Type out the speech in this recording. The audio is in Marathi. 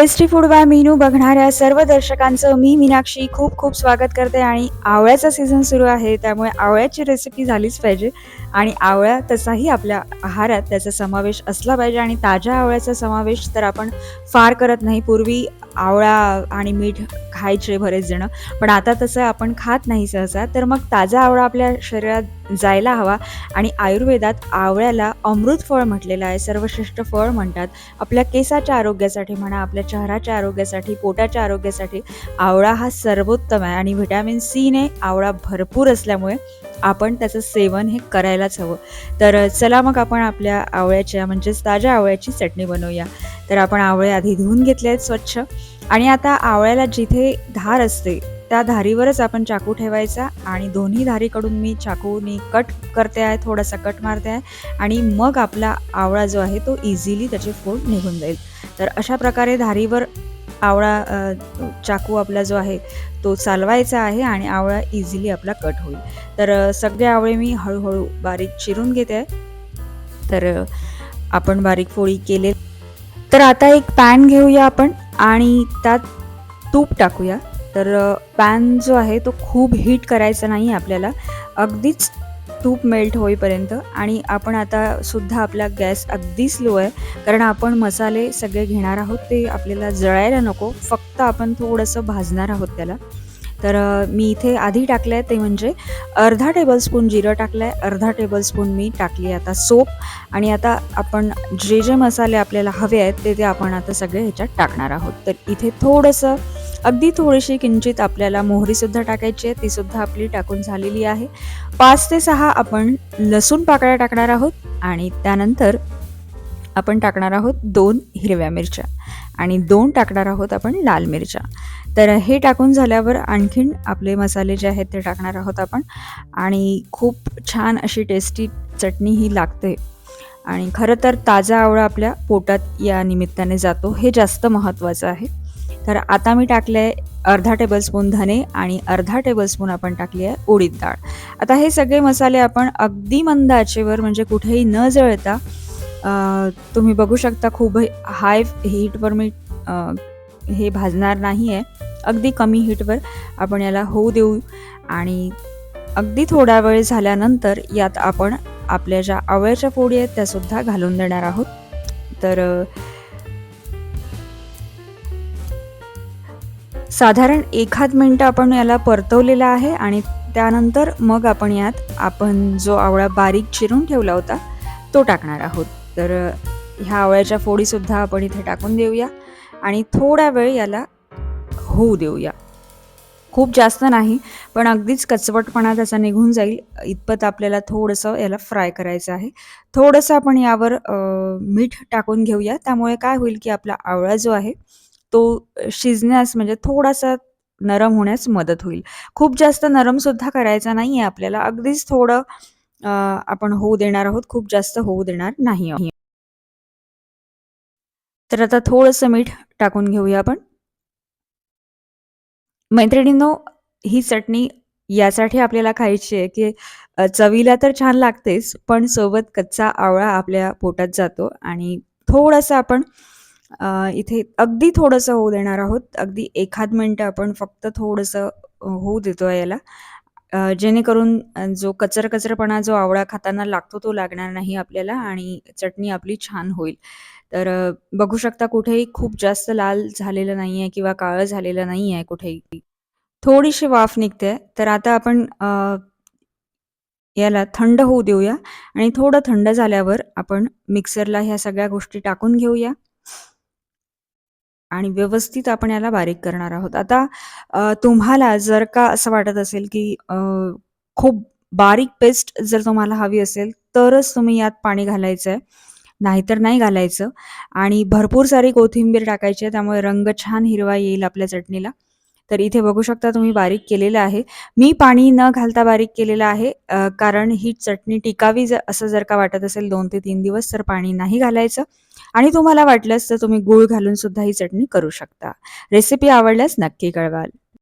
टेस्टी फूड बाय मेनू बघणाऱ्या सर्व दर्शकांचं मी मीनाक्षी खूप खूप स्वागत करते आणि आवळ्याचा सीझन सुरू आहे त्यामुळे आवळ्याची रेसिपी झालीच पाहिजे. आणि आवळा तसाही आपल्या आहारात त्याचा समावेश असला पाहिजे आणि ताज्या आवळ्याचा समावेश तर आपण फार करत नाही. पूर्वी आवळा आणि मीठ खायचे बरेच जण. पण आता तसं आपण खात नाही सहसा. तर मग ताजा आवळा आपल्या शरीरात जायला हवा. आणि आयुर्वेदात आवळ्याला अमृत फळ म्हटलेलं आहे. सर्वश्रेष्ठ फळ म्हणतात. आपल्या केसाच्या आरोग्यासाठी म्हणा आपल्या चेहऱ्याच्या आरोग्यासाठी पोटाच्या आरोग्यासाठी आवळा हा सर्वोत्तम आहे. आणि व्हिटॅमिन सीने आवळा भरपूर असल्यामुळे आपण त्याचं सेवन हे करायलाच हवं. तर चला मग आपण आपल्या आवळ्याच्या म्हणजेच ताज्या आवळ्याची चटणी बनवूया. तर आपण आवळे आधी धुवून घेतले आहेत स्वच्छ. आणि आता आवळ्याला जिथे धार असते त्या धारीवरच आपण चाकू ठेवायचा आणि दोन्ही धारीकडून मी चाकूनी कट करते आहे थोडासा कट मारते आहे. आणि मग आपला आवळा जो आहे तो इझिली त्याचे फोड निघून जाईल. तर अशा प्रकारे धारीवर आवळा चाकू आपला जो आहे तो चालवायचा आहे आणि आवळा इझिली आपला कट होईल. तर सगळे आवळे मी हळूहळू बारीक चिरून घेते. आहे तर आपण बारीक फोळी केले. तर आता एक पॅन घेऊया आपण आणि त्यात तूप टाकूया. तर पॅन जो आहे तो खूप हीट करायचा नाही आपल्याला. अगदीच तूप मेल्ट होईपर्यंत आणि आपण आता सुद्धा आपला गॅस अगदी स्लो आहे कारण आपण मसाले सगळे घेणार आहोत ते आपल्याला जळायला नको फक्त आपण थोडंसं भाजणार आहोत त्याला. तर मी इथे आधी टाकलं आहे ते म्हणजे अर्धा टेबलस्पून जिरं टाकलं आहे अर्धा टेबलस्पून मी टाकली आहे आता सोप. आणि आता आपण जे जे मसाले आपल्याला हवे आहेत ते ते आपण आता सगळे ह्याच्यात टाकणार आहोत. तर इथे थोडंसं अगदी थोडीशी किंचित आपल्याला मोहरीसुद्धा टाकायची आहे तीसुद्धा आपली टाकून झालेली आहे. पाच ते सहा आपण लसूण पाकळ्या टाकणार आहोत आणि त्यानंतर आपण टाकणार आहोत दोन हिरव्या मिरच्या आणि दोन टाकणार आहोत आपण लाल मिरच्या. तर हे टाकून झाल्यावर आणखीन आपले मसाले जे आहेत ते टाकणार आहोत आपण आणि खूप छान अशी टेस्टी चटणी ही लागते. आणि खरं तर ताजा आवळा आपल्या पोटात या निमित्ताने जातो हे जास्त महत्त्वाचं आहे. तर आता मी टाकलं आहे अर्धा टेबलस्पून धने आणि अर्धा टेबलस्पून आपण टाकली आहे उडीद डाळ. आता हे सगळे मसाले आपण अगदी मंद आचेवर म्हणजे कुठेही न जळता तुम्ही बघू शकता खूप हाय हीटवर मी हे भाजणार नाही आहे अगदी कमी हीटवर आपण याला होऊ देऊ आणि अगदी थोडा वेळ झाल्यानंतर यात आपण आपल्या ज्या आवळ्याच्या फोडी आहेत त्यासुद्धा घालून देणार आहोत. तर साधारण एखाद मिनटं आपण याला परतवलेलं आहे आणि त्यानंतर मग आपण यात आपण जो आवळा बारीक चिरून ठेवला होता तो टाकणार आहोत. तर ह्या आवळ्याच्या फोडीसुद्धा आपण इथे टाकून देऊया आणि थोडा वेळ याला होऊ देऊया. खूप जास्त नाही पण अगदीच कचवटपणा त्याचा निघून जाईल. इतपत आपल्याला थोडंसं याला फ्राय करायचं आहे. थोडंसं आपण यावर मीठ टाकून घेऊया. त्यामुळे काय होईल की आपला आवळा जो आहे तो शिजण्यास म्हणजे थोडासा नरम होण्यास मदत होईल. खूप जास्त नरम सुद्धा करायचा नाही आहे आपल्याला. अगदीच थोडं आपण होऊ देणार आहोत. खूप जास्त होऊ देणार नाही तर आता थोडंसं मीठ टाकून घेऊया आपण. मैत्रिणींनो ही चटणी यासाठी आपल्याला खायची आहे की चवीला तर छान लागतेच पण सोबत कच्चा आवळा आपल्या पोटात जातो आणि थोडासा आपण इथे अगदी थोडंसं होऊ देणार आहोत. अगदी एखाद मिनटं आपण फक्त थोडंसं होऊ देतो आहे याला. जेणेकरून जो कचर कचरपणा जो आवळा खाताना लागतो तो लागणार नाही आपल्याला आणि चटणी आपली छान होईल. तर बघू शकता कुठेही खूप जास्त लाल झालेलं नाही आहे किंवा काळं झालेलं नाही आहे कुठेही. थोडीशी वाफ निघते. तर आता आपण याला थंड होऊ देऊया आणि थोडं थंड झाल्यावर आपण मिक्सरला ह्या सगळ्या गोष्टी टाकून घेऊया. आणि व्यवस्थित आपण याला बारीक करणार आहोत. आता तुम्हाला जर का असं वाटत असेल की खूप बारीक पेस्ट जर तुम्हाला हवी असेल तरच तुम्ही यात पाणी घालायचं आहे नाहीतर नाही घालायचं. आणि भरपूर सारी कोथिंबीर टाकायची आहे त्यामुळे रंग छान हिरवा येईल आपल्या चटणीला. तर इथे बघू शकता तुम्ही बारीक केलेलं आहे. मी पाणी न घालता बारीक केलेलं आहे कारण ही चटणी टिकावी जर असं जर का वाटत असेल दोन ते तीन दिवस तर पाणी नाही घालायचं. आणि तुम्हाला वाटलंच तर तुम्ही गूळ घालून सुद्धा ही चटणी करू शकता. रेसिपी आवडल्यास नक्की कळवाल.